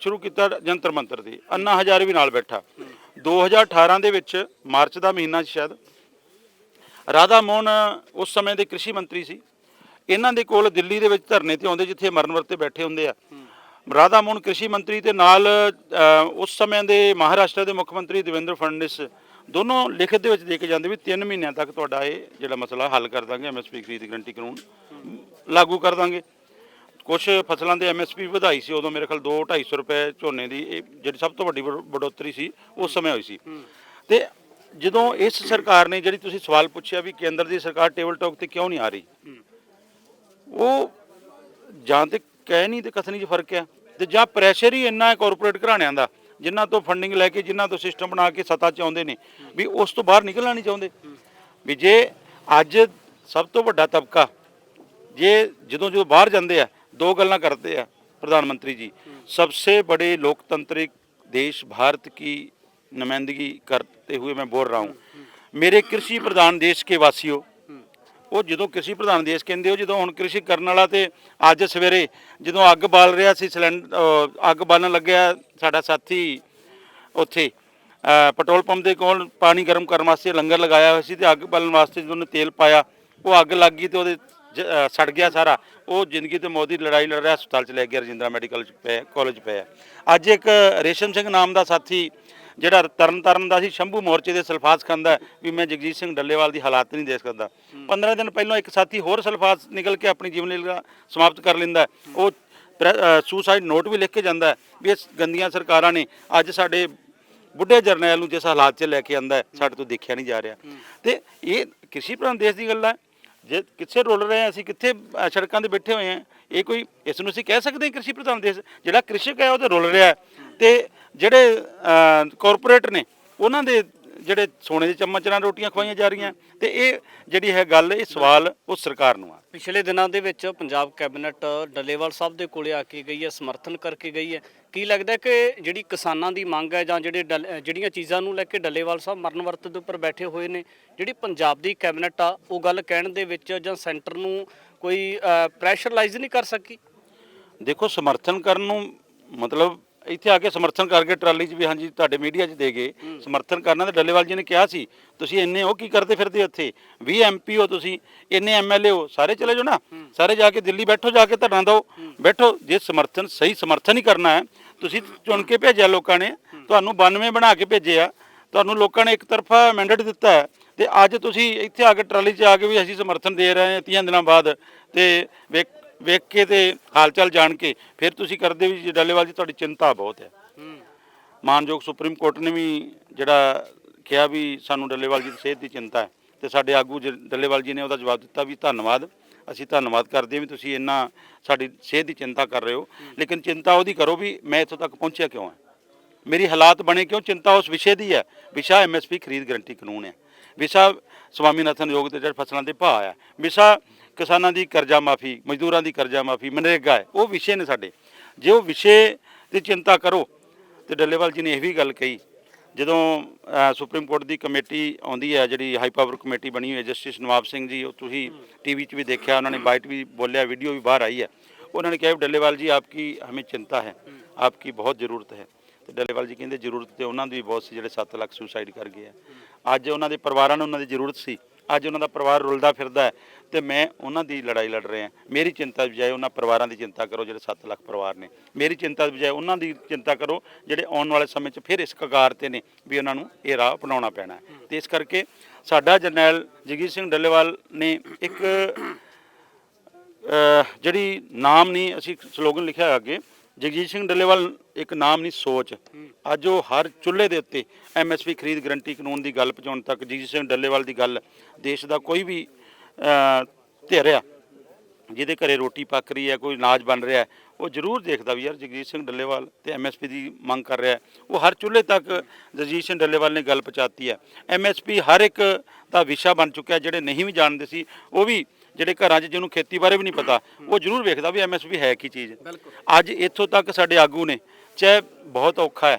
ਸ਼ੁਰੂ ਕੀਤਾ ਜੰਤਰ ਮੰਤਰ ਦੀ ਅੰਨਾ ਹਜ਼ਾਰੇ ਵੀ ਨਾਲ ਬੈਠਾ। 2018 ਦੇ ਵਿੱਚ ਮਾਰਚ ਦਾ ਮਹੀਨਾ ਸੀ ਸ਼ਾਇਦ, ਰਾਧਾ ਮੋਹਨ ਉਸ ਸਮੇਂ ਦੇ ਕ੍ਰਿਸ਼ੀ ਮੰਤਰੀ ਸੀ। ਇਹਨਾਂ ਦੇ ਕੋਲ ਦਿੱਲੀ ਦੇ ਵਿੱਚ ਧਰਨੇ ਤੇ ਆਉਂਦੇ ਜਿੱਥੇ ਮਰਨ ਵਰਤੇ ਬੈਠੇ ਹੁੰਦੇ ਆ। ਰਾਧਾ ਮੋਹਨ ਕ੍ਰਿਸ਼ੀ ਮੰਤਰੀ ਤੇ ਨਾਲ ਉਸ ਸਮੇਂ ਦੇ ਮਹਾਰਾਸ਼ਟਰ ਦੇ ਮੁੱਖ ਮੰਤਰੀ ਦੇਵੇਂਦਰ ਫੜਨਵਿਸ, ਦੋਨੋਂ ਲਿਖਤ ਦੇ ਵਿੱਚ ਦੇ ਕੇ ਜਾਂਦੇ ਵੀ 3 ਮਹੀਨਿਆਂ ਤੱਕ ਤੁਹਾਡਾ ਇਹ ਜਿਹੜਾ ਮਸਲਾ ਹੱਲ ਕਰ ਦਾਂਗੇ ਐਮਐਸਪੀ ਖਰੀਦ ਗਰੰਟੀ ਕਾਨੂੰਨ ਲਾਗੂ ਕਰ ਦਾਂਗੇ। ਕੁਝ ਫਸਲਾਂ ਦੇ ਐਮਐਸਪੀ ਵਧਾਈ ਸੀ ਉਦੋਂ ਮੇਰੇ ਖਿਆਲ 2 250 ਰੁਪਏ ਝੋਨੇ ਦੀ ਇਹ ਜਿਹੜੀ ਸਭ ਤੋਂ ਵੱਡੀ ਵਧੋਤਰੀ ਸੀ ਉਸ ਸਮੇਂ ਹੋਈ ਸੀ। ਤੇ ਜਦੋਂ ਇਸ ਸਰਕਾਰ ਨੇ ਜਿਹੜੀ ਤੁਸੀਂ ਸਵਾਲ ਪੁੱਛਿਆ ਵੀ ਕੇਂਦਰ ਦੀ ਸਰਕਾਰ ਟੇਬਲ ਟਾਕ ਤੇ ਕਿਉਂ ਨਹੀਂ ਆ ਰਹੀ? ਉਹ ਜਾਂ ਤੇ ਕਹਿ ਨਹੀਂ ਤੇ ਕਥਨੀ 'ਚ ਫ਼ਰਕ ਆ। ਤੇ ਜਾਂ ਪ੍ਰੈਸ਼ਰ ਹੀ ਇੰਨਾ ਹੈ ਕਾਰਪੋਰੇਟ ਘਰਾਣਿਆਂ ਦਾ ਜਿਨ੍ਹਾਂ ਤੋਂ ਫੰਡਿੰਗ ਲੈ ਕੇ ਜਿਨ੍ਹਾਂ ਤੋਂ ਸਿਸਟਮ ਬਣਾ ਕੇ ਸੱਤਾ 'ਚ ਆਉਂਦੇ ਨੇ ਵੀ ਉਸ ਤੋਂ ਬਾਹਰ ਨਿਕਲਣਾ ਨਹੀਂ ਚਾਹੁੰਦੇ। ਵੀ ਜੇ ਅੱਜ ਸਭ ਤੋਂ ਵੱਡਾ ਤਬਕਾ ਜੇ ਜਦੋਂ ਜਦੋਂ ਬਾਹਰ ਜਾਂਦੇ ਆ ਦੋ ਗੱਲਾਂ ਕਰਦੇ ਆ ਪ੍ਰਧਾਨ ਮੰਤਰੀ ਜੀ सबसे बड़े लोकतांत्रिक देश भारत की नुमाइंदगी करते हुए मैं बोल रहा हूँ मेरे कृषि प्रधान देश के वासियों ਉਹ ਜਦੋਂ ਕ੍ਰਿਸ਼ੀ ਪ੍ਰਧਾਨ ਦੇਸ਼ ਕਹਿੰਦੇ ਹੋ ਜਦੋਂ ਹੁਣ ਕ੍ਰਿਸ਼ੀ ਕਰਨ ਵਾਲਾ ਤੇ ਅੱਜ ਸਵੇਰੇ ਜਦੋਂ ਅੱਗ ਬਾਲ ਰਿਹਾ ਸੀ ਸਿਲੰਡਰ ਅੱਗ ਬਾਲਣ ਲੱਗਿਆ ਸਾਡਾ ਸਾਥੀ ਉੱਥੇ ਅ, ਪੈਟਰੋਲ ਪੰਪ ਦੇ ਕੋਲ ਪਾਣੀ ਗਰਮ ਕਰਨ ਵਾਸਤੇ ਲੰਗਰ ਲਗਾਇਆ ਹੋਇਆ ਸੀ ਤੇ ਅੱਗ ਬਾਲਣ ਵਾਸਤੇ ਜਦੋਂ ਉਹਨੇ ਤੇਲ ਪਾਇਆ ਉਹ ਅੱਗ ਲੱਗ ਗਈ ਤੇ ਉਹਦੇ ਜ- ਅ, ਸੜ ਗਿਆ ਸਾਰਾ। ਉਹ ਜ਼ਿੰਦਗੀ ਤੇ ਮੌਤ ਦੀ ਲੜਾਈ ਲੜ ਰਿਹਾ ਹਸਪਤਾਲ ਚ ਲੈ ਗਿਆ ਰਜਿੰਦਰਾ ਮੈਡੀਕਲ ਚ ਪਿਆ ਕਾਲਜ ਪਿਆ ਅੱਜ ਇੱਕ ਰੇਸ਼ਮ ਸਿੰਘ ਨਾਮ ਦਾ ਸਾਥੀ ਜਿਹੜਾ ਤਰਨ ਤਾਰਨ ਦਾ ਸੀ ਸ਼ੰਭੂ ਮੋਰਚੇ ਦੇ ਸਲਫਾਸ ਖਾਂਦਾ ਹੈ ਵੀ ਮੈਂ ਜਗਜੀਤ ਸਿੰਘ ਡੱਲੇਵਾਲ ਦੀ ਹਾਲਾਤ ਨਹੀਂ ਦੇਖ ਸਕਦਾ। 15 ਦਿਨ ਪਹਿਲਾਂ ਇੱਕ ਸਾਥੀ ਹੋਰ ਸਲਫਾਸ ਨਿਕਲ ਕੇ ਆਪਣੀ ਜੀਵਨ ਲੀਲਾ ਸਮਾਪਤ ਕਰ ਲੈਂਦਾ ਹੈ। ਉਹ ਸੁਸਾਈਡ ਨੋਟ ਵੀ ਲਿਖ ਕੇ ਜਾਂਦਾ ਹੈ ਵੀ ਇਹ ਗੰਦੀਆਂ ਸਰਕਾਰਾਂ ਨੇ ਅੱਜ ਸਾਡੇ ਬੁੱਢੇ ਜਰਨੈਲ ਨੂੰ ਜਿਸ ਹਾਲਾਤ 'ਚ ਲੈ ਕੇ ਆਂਦਾ ਸਾਡੇ ਤੋਂ ਦੇਖਿਆ ਨਹੀਂ ਜਾ ਰਿਹਾ। ਤੇ ਇਹ ਕ੍ਰਿਸ਼ੀ ਪ੍ਰਧਾਨ ਦੇਸ਼ ਦੀ ਗੱਲ ਹੈ? ਜੇ ਕਿੱਥੇ ਰੁਲ ਰਹੇ ਹਾਂ ਅਸੀਂ ਕਿੱਥੇ ਅ, ਸੜਕਾਂ ਤੇ ਬੈਠੇ ਹੋਏ ਹਾਂ ਇਹ ਕੋਈ ਇਸ ਨੂੰ ਅਸੀਂ ਕਹਿ ਸਕਦੇ ਹਾਂ ਕ੍ਰਿਸ਼ੀ ਪ੍ਰਧਾਨ ਦੇਸ਼ ਜਿਹੜਾ ਕ੍ਰਿਸ਼ਕ ਹੈ ਉਹ ਤੇ ਰੁਲ ਰਿਹਾ ਹੈ। ਤੇ ਜਿਹੜੇ ਕਾਰਪੋਰੇਟ ਨੇ ਉਹਨਾਂ ਦੇ ਜਿਹੜੇ ਸੋਨੇ ਦੇ ਚਮਚ ਨਾਲ ਰੋਟੀਆਂ ਖਵਾਈਆਂ ਜਾ ਰਹੀਆਂ ਤੇ ਇਹ ਜਿਹੜੀ ਹੈ ਗੱਲ ਇਹ ਸਵਾਲ ਉਹ ਸਰਕਾਰ ਨੂੰ ਆ। ਪਿਛਲੇ ਦਿਨਾਂ ਦੇ ਵਿੱਚ ਪੰਜਾਬ ਕੈਬਨਿਟ ਡੱਲੇਵਾਲ ਸਾਹਿਬ ਦੇ ਕੋਲੇ ਆ ਕੇ ਗਈ ਹੈ ਸਮਰਥਨ ਕਰਕੇ ਗਈ ਹੈ। ਕੀ ਲੱਗਦਾ ਕਿ ਜਿਹੜੀ ਕਿਸਾਨਾਂ ਦੀ ਮੰਗ ਹੈ ਜਾਂ ਜਿਹੜੇ ਜਿਹੜੀਆਂ ਚੀਜ਼ਾਂ ਨੂੰ ਲੈ ਕੇ ਡੱਲੇਵਾਲ ਸਾਹਿਬ ਮਰਨ ਵਰਤ ਦੇ ਉੱਪਰ ਬੈਠੇ ਹੋਏ ਨੇ ਜਿਹੜੀ ਪੰਜਾਬ ਦੀ ਕੈਬਨਿਟ ਆ ਉਹ ਗੱਲ ਕਹਿਣ ਦੇ ਵਿੱਚ ਜਾਂ ਸੈਂਟਰ ਨੂੰ ਕੋਈ ਪ੍ਰੈਸ਼ਰਾਈਜ਼ ਨਹੀਂ ਕਰ ਸਕੀ? ਦੇਖੋ ਸਮਰਥਨ ਕਰਨ ਨੂੰ ਮਤਲਬ ਇੱਥੇ ਆ ਕੇ ਸਮਰਥਨ ਕਰਕੇ ਟਰਾਲੀ 'ਚ ਵੀ ਹਾਂਜੀ ਤੁਹਾਡੇ ਮੀਡੀਆ 'ਚ ਦੇ ਗਏ। ਸਮਰਥਨ ਕਰਨਾ ਤੇ ਡੱਲੇਵਾਲ ਜੀ ਨੇ ਕਿਹਾ ਸੀ ਤੁਸੀਂ ਇੰਨੇ ਉਹ ਕੀ ਕਰਦੇ ਫਿਰਦੇ ਉੱਥੇ 20 ਐਮਪੀ ਹੋ ਤੁਸੀਂ ਇੰਨੇ ਐਮਐਲਏ ਹੋ ਸਾਰੇ ਚਲੇ ਜਾਓ ਨਾ। ਸਾਰੇ ਜਾ ਕੇ ਦਿੱਲੀ ਬੈਠੋ ਜਾ ਕੇ ਧਰਨਾ ਦਿਓ। ਬੈਠੋ ਜੇ ਸਮਰਥਨ ਸਹੀ ਸਮਰਥਨ ਹੀ ਕਰਨਾ ਹੈ ਤੁਸੀਂ ਚੁਣ ਕੇ ਭੇਜਿਆ ਲੋਕਾਂ ਨੇ ਤੁਹਾਨੂੰ 92 ਬਣਾ ਕੇ ਭੇਜਿਆ ਤੁਹਾਨੂੰ ਲੋਕਾਂ ਨੇ ਇੱਕ ਤਰਫਾ ਮੈਂਡੇਟ ਦਿੱਤਾ ਹੈ ਤੇ ਅੱਜ ਤੁਸੀਂ ਇੱਥੇ ਆ ਕੇ ਟਰਾਲੀ 'ਚ ਆ ਕੇ ਵੀ ਅਸੀਂ ਸਮਰਥਨ ਦੇ ਰਹੇ ਹਾਂ 30 ਦਿਨਾਂ ਬਾਅਦ ਤੇ ਵੇਖ ਕੇ ਤੇ ਹਾਲ ਚਾਲ ਜਾਣ ਕੇ, ਫਿਰ ਤੁਸੀਂ ਕਰਦੇ ਵੀ ਜੀ ਡੱਲੇਵਾਲ ਜੀ, ਤੁਹਾਡੀ ਚਿੰਤਾ ਬਹੁਤ ਹੈ। ਮਾਨਯੋਗ ਸੁਪਰੀਮ ਕੋਰਟ ਨੇ ਵੀ ਜਿਹੜਾ ਕਿਹਾ ਵੀ ਸਾਨੂੰ ਡੱਲੇਵਾਲ ਜੀ ਦੀ ਸਿਹਤ ਦੀ ਚਿੰਤਾ ਹੈ ਤੇ ਸਾਡੇ ਆਗੂ ਜ- ਡੱਲੇਵਾਲ ਜੀ ਨੇ ਉਹਦਾ ਜਵਾਬ ਦਿੱਤਾ ਵੀ ਧੰਨਵਾਦ। ਅਸੀਂ ਧੰਨਵਾਦ ਕਰਦੇ ਹਾਂ ਵੀ ਤੁਸੀਂ ਇੰਨਾ ਸਾਡੀ ਸਿਹਤ ਦੀ ਚਿੰਤਾ ਕਰ ਰਹੇ ਹੋ। ਲੇਕਿਨ ਚਿੰਤਾ ਉਹਦੀ ਕਰੋ ਵੀ ਮੈਂ ਇੱਥੋਂ ਤੱਕ ਪਹੁੰਚਿਆ ਕਿਉਂ ਹਾਂ? ਮੇਰੀ ਹਾਲਾਤ ਬਣੇ ਕਿਉਂ? ਚਿੰਤਾ ਉਸ ਵਿਸ਼ੇ ਦੀ ਹੈ। ਵਿਸ਼ਾ ਐਮਐਸਪੀ ਖਰੀਦ ਗਰੰਟੀ ਕਾਨੂੰਨ ਹੈ। ਵਿਸ਼ਾ ਸਵਾਮੀਨਾਥਨ ਯੋਗ ਤੇ ਜਿਹੜੇ ਫਸਲਾਂ ਦੇ ਭਾਅ ਹੈ ਵਿਸ਼ਾ ਕਿਸਾਨਾਂ ਦੀ ਕਰਜ਼ਾ ਮਾਫੀ, ਮਜ਼ਦੂਰਾਂ ਦੀ ਕਰਜ਼ਾ ਮਾਫੀ, ਮਨਰੇਗਾ ਹੈ, ਉਹ ਵਿਸ਼ੇ ਨੇ ਸਾਡੇ। ਜੇ ਉਹ ਵਿਸ਼ੇ ਦੀ ਚਿੰਤਾ ਕਰੋ, ਤੇ ਡੱਲੇਵਾਲ ਜੀ ਨੇ ਇਹ ਵੀ ਗੱਲ ਕਹੀ, ਜਦੋਂ ਸੁਪਰੀਮ ਕੋਰਟ ਦੀ ਕਮੇਟੀ ਆਉਂਦੀ ਹੈ, ਜਿਹੜੀ ਹਾਈ ਪਾਵਰ ਕਮੇਟੀ ਬਣੀ ਹੋਈ ਹੈ, ਜਸਟਿਸ ਨਵਾਬ ਸਿੰਘ ਜੀ, ਉਹ ਤੁਸੀਂ ਟੀਵੀ 'ਚ ਵੀ ਦੇਖਿਆ, ਉਹਨਾਂ ਨੇ ਬਾਈਟ ਵੀ ਬੋਲਿਆ, ਵੀਡੀਓ ਵੀ ਬਾਹਰ ਆਈ ਹੈ। ਉਹਨਾਂ ਨੇ ਕਿਹਾ ਵੀ ਡੱਲੇਵਾਲ ਜੀ, ਆਪਕੀ ਹਮੇ ਚਿੰਤਾ ਹੈ, ਆਪਕੀ ਬਹੁਤ ਜ਼ਰੂਰਤ ਹੈ। ਤੇ ਡੱਲੇਵਾਲ ਜੀ ਕਹਿੰਦੇ ਜ਼ਰੂਰਤ ਤੇ ਉਹਨਾਂ ਦੀ ਵੀ ਬਹੁਤ ਸੀ, ਜਿਹੜੇ 7 ਲੱਖ ਸੁਸਾਈਡ ਕਰ ਗਏ ਆ। ਅੱਜ ਉਹਨਾਂ ਦੇ ਪਰਿਵਾਰਾਂ ਨੂੰ ਉਹਨਾਂ ਦੀ ਜ਼ਰੂਰਤ ਸੀ। ਅੱਜ ਉਹਨਾਂ ਦਾ ਪਰਿਵਾਰ ਰੁਲਦਾ ਫਿਰਦਾ ਹੈ ਤੇ ਮੈਂ ਉਹਨਾਂ ਦੀ ਲੜਾਈ ਲੜ ਰਿਹਾ ਮੇਰੀ ਚਿੰਤਾ ਦੀ ਬਜਾਏ ਉਹਨਾਂ ਪਰਿਵਾਰਾਂ ਦੀ ਚਿੰਤਾ ਕਰੋ ਜਿਹੜੇ 7 ਲੱਖ ਪਰਿਵਾਰ ਨੇ। ਮੇਰੀ ਚਿੰਤਾ ਦੀ ਬਜਾਏ ਉਹਨਾਂ ਦੀ ਚਿੰਤਾ ਕਰੋ ਜਿਹੜੇ ਆਉਣ ਵਾਲੇ ਸਮੇਂ 'ਚ ਫਿਰ ਇਸ ਕਗਾਰ ਤੇ ਨੇ ਵੀ ਉਹਨਾਂ ਨੂੰ ਇਹ ਰਾਹ ਅਪਣਾਉਣਾ ਪੈਣਾ ਹੈ। ਤੇ ਇਸ ਕਰਕੇ ਸਾਡਾ ਜਰਨੈਲ ਜਗੀਰ ਸਿੰਘ ਡੱਲੇਵਾਲ ਨੇ ਇੱਕ ਜਿਹੜੀ ਨਾਮ ਨਹੀਂ ਅਸੀਂ ਸਲੋਗਨ ਲਿਖਿਆ ਅੱਗੇ ਜਗਜੀਤ ਸਿੰਘ ਡੱਲੇਵਾਲ ਇੱਕ ਨਾਮ ਨਹੀਂ ਸੋਚ। ਅੱਜ ਉਹ ਹਰ ਚੁੱਲ੍ਹੇ ਦੇ ਉੱਤੇ ਐਮਐਸਪੀ ਖਰੀਦ ਗਰੰਟੀ ਕਾਨੂੰਨ ਦੀ ਗੱਲ ਪਹੁੰਚਾਉਣ ਤੱਕ ਜਗਜੀਤ ਸਿੰਘ ਡੱਲੇਵਾਲ ਦੀ ਗੱਲ ਦੇਸ਼ ਦਾ ਕੋਈ ਵੀ ਅਹ, ਧਿਰ ਆ ਜਿਹਦੇ ਘਰੇ ਰੋਟੀ ਪੱਕ ਰਹੀ ਹੈ ਕੋਈ ਅਨਾਜ ਬਣ ਰਿਹਾ ਉਹ ਜ਼ਰੂਰ ਦੇਖਦਾ ਵੀ ਯਾਰ ਜਗਜੀਤ ਸਿੰਘ ਡੱਲੇਵਾਲ ਤੇ ਐਮਐਸਪੀ ਦੀ ਮੰਗ ਕਰ ਰਿਹਾ। ਉਹ ਹਰ ਚੁੱਲ੍ਹੇ ਤੱਕ ਜਗਜੀਤ ਸਿੰਘ ਡੱਲੇਵਾਲ ਨੇ ਗੱਲ ਪਹੁੰਚਾਤੀ ਹੈ। ਐਮਐਸਪੀ ਹਰ ਇੱਕ ਦਾ ਵਿਸ਼ਾ ਬਣ ਚੁੱਕਿਆ ਜਿਹੜੇ ਨਹੀਂ ਵੀ ਜਾਣਦੇ ਸੀ ਉਹ ਵੀ ਜਿਹੜੇ ਘਰਾਂ 'ਚ ਜਿਹਨੂੰ ਖੇਤੀ ਬਾਰੇ ਵੀ ਨਹੀਂ ਪਤਾ ਉਹ ਜ਼ਰੂਰ ਵੇਖਦਾ ਵੀ ਐਮਐਸਪੀ ਹੈ ਕੀ ਚੀਜ਼। ਅੱਜ ਇੱਥੋਂ ਤੱਕ ਸਾਡੇ ਆਗੂ ਨੇ ਚਾਹੇ ਬਹੁਤ ਔਖਾ ਹੈ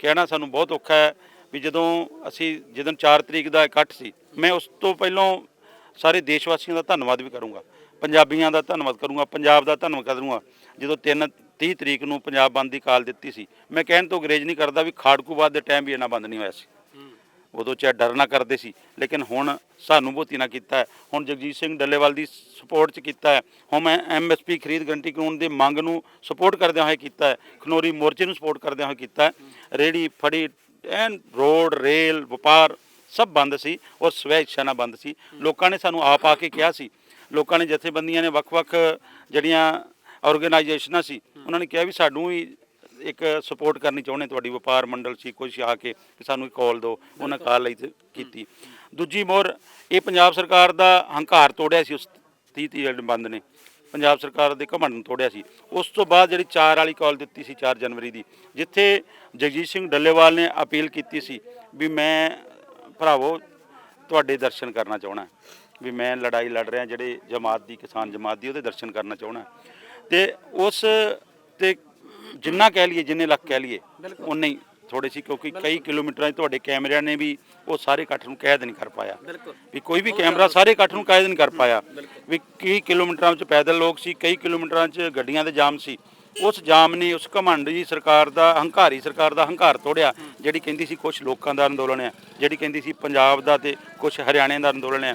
ਕਹਿਣਾ ਸਾਨੂੰ ਬਹੁਤ ਔਖਾ ਹੈ ਵੀ ਜਦੋਂ ਅਸੀਂ ਜਦੋਂ 4 ਤਰੀਕ ਦਾ ਇਕੱਠ ਸੀ ਮੈਂ ਉਸ ਤੋਂ ਪਹਿਲਾਂ ਸਾਰੇ ਦੇਸ਼ ਵਾਸੀਆਂ ਦਾ ਧੰਨਵਾਦ ਵੀ ਕਰੂੰਗਾ। ਪੰਜਾਬੀਆਂ ਦਾ ਧੰਨਵਾਦ ਕਰੂੰਗਾ ਪੰਜਾਬ ਦਾ ਧੰਨਵਾਦ ਕਰੂੰਗਾ। ਜਦੋਂ 3 30 ਤਰੀਕ ਨੂੰ ਪੰਜਾਬ ਬੰਦ ਦੀ ਕਾਲ ਦਿੱਤੀ ਸੀ ਮੈਂ ਕਹਿਣ ਤੋਂ ਗਰੇਜ ਨਹੀਂ ਕਰਦਾ ਵੀ ਖਾੜਕੂਬਾਦ ਦੇ ਟਾਈਮ ਵੀ ਇਹਨਾਂ ਬੰਦ ਨਹੀਂ ਹੋਇਆ ਸੀ। ਉਦੋਂ ਚਾਹੇ ਡਰ ਨਾ ਕਰਦੇ ਸੀ, ਲੇਕਿਨ ਹੁਣ ਸਾਨੂੰ ਬਹੁਤੀ ਨਾ ਕੀਤਾ ਹੈ। ਹੁਣ ਜਗਜੀਤ ਸਿੰਘ ਡੱਲੇਵਾਲ ਦੀ ਸਪੋਰਟ 'ਚ ਕੀਤਾ ਹੈ। ਹੁਣ ਮੈਂ ਐਮਐਸਪੀ ਖਰੀਦ ਗਰੰਟੀ ਕਾਨੂੰਨ ਦੀ ਮੰਗ ਨੂੰ ਸਪੋਰਟ ਕਰਦਿਆਂ ਹੋਏ ਕੀਤਾ ਹੈ। ਖਨੋਰੀ ਮੋਰਚੇ ਨੂੰ ਸਪੋਰਟ ਕਰਦਿਆਂ ਹੋਏ ਕੀਤਾ ਹੈ। ਰੇੜੀ ਫੜੀ, ਐਨ ਰੋਡ, ਰੇਲ, ਵਪਾਰ ਸਭ ਬੰਦ ਸੀ। ਔਰ ਸਵੈ ਇੱਛਾ ਨਾਲ ਬੰਦ ਸੀ। ਲੋਕਾਂ ਨੇ ਸਾਨੂੰ ਆਪ ਆ ਕੇ ਕਿਹਾ ਸੀ। ਲੋਕਾਂ ਨੇ ਜਥੇਬੰਦੀਆਂ ਨੇ ਵੱਖ-ਵੱਖ ਜਿਹੜੀਆਂ ਆਰਗੇਨਾਈਜੇਸ਼ਨਾਂ ਸੀ, ਉਹਨਾਂ ਨੇ ਕਿਹਾ ਵੀ ਸਾਨੂੰ ਵੀ ਇੱਕ ਸਪੋਰਟ ਕਰਨੀ ਚਾਹੁੰਦੇ ਤੁਹਾਡੀ ਵਪਾਰ ਮੰਡਲ ਸੀ ਕੁਝ ਆ ਕੇ ਕਿ ਸਾਨੂੰ ਇੱਕ ਕਾਲ ਦਿਓ ਉਹਨਾਂ ਕਾਲ ਲਈ ਤੇ ਕੀਤੀ। ਦੂਜੀ ਮੋਰ ਇਹ ਪੰਜਾਬ ਸਰਕਾਰ ਦਾ ਹੰਕਾਰ ਤੋੜਿਆ ਸੀ ਉਸ 30 30 ਬੰਦ ਨੇ ਪੰਜਾਬ ਸਰਕਾਰ ਦੇ ਘਮੰਡ ਨੂੰ ਤੋੜਿਆ ਸੀ। ਉਸ ਤੋਂ ਬਾਅਦ ਜਿਹੜੀ 4 ਵਾਲੀ ਕਾਲ ਦਿੱਤੀ ਸੀ 4 ਜਨਵਰੀ ਦੀ ਜਿੱਥੇ ਜਗਜੀਤ ਸਿੰਘ ਡੱਲੇਵਾਲ ਨੇ ਅਪੀਲ ਕੀਤੀ ਸੀ ਵੀ ਮੈਂ ਭਰਾਵੋ ਤੁਹਾਡੇ ਦਰਸ਼ਨ ਕਰਨਾ ਚਾਹਣਾ ਵੀ ਮੈਂ ਲੜਾਈ ਲੜ ਰਿਹਾ ਜਿਹੜੇ ਜਮਾਤ ਦੀ ਕਿਸਾਨ ਜਮਾਤ ਦੀ ਉਹਦੇ ਦਰਸ਼ਨ ਕਰਨਾ ਚਾਹਣਾ ਤੇ ਉਸ ਤੇ ਜਿੰਨਾ ਕਹਿ ਲਈਏ ਜਿੰਨੇ ਲੱਖ ਕਹਿ ਲਈਏ ਉਨੇ ਹੀ ਥੋੜੇ ਸੀ ਕਿਉਂਕਿ ਕਈ ਕਿਲੋਮੀਟਰਾਂ 'ਚ ਤੁਹਾਡੇ ਕੈਮਰਿਆਂ ਨੇ ਵੀ ਉਹ ਸਾਰੇ ਇਕੱਠ ਨੂੰ ਕੈਦ ਨਹੀਂ ਕਰ ਪਾਇਆ। ਵੀ ਕੋਈ ਵੀ ਕੈਮਰਾ ਸਾਰੇ ਇਕੱਠ ਨੂੰ ਕੈਦ ਨਹੀਂ ਕਰ ਪਾਇਆ। ਵੀ ਕਈ ਕਿਲੋਮੀਟਰਾਂ ਵਿੱਚ ਪੈਦਲ ਲੋਕ ਸੀ ਕਈ ਕਿਲੋਮੀਟਰਾਂ 'ਚ ਗੱਡੀਆਂ ਦੇ ਜਾਮ ਸੀ। ਉਸ ਜਾਮ ਨੇ ਉਸ ਘਮੰਡ ਜੀ ਸਰਕਾਰ ਦਾ ਹੰਕਾਰੀ ਸਰਕਾਰ ਦਾ ਹੰਕਾਰ ਤੋੜਿਆ ਜਿਹੜੀ ਕਹਿੰਦੀ ਸੀ ਕੁਝ ਲੋਕਾਂ ਦਾ ਅੰਦੋਲਨ ਹੈ ਜਿਹੜੀ ਕਹਿੰਦੀ ਸੀ ਪੰਜਾਬ ਦਾ ਤੇ ਕੁਝ ਹਰਿਆਣੇ ਦਾ ਅੰਦੋਲਨ ਹੈ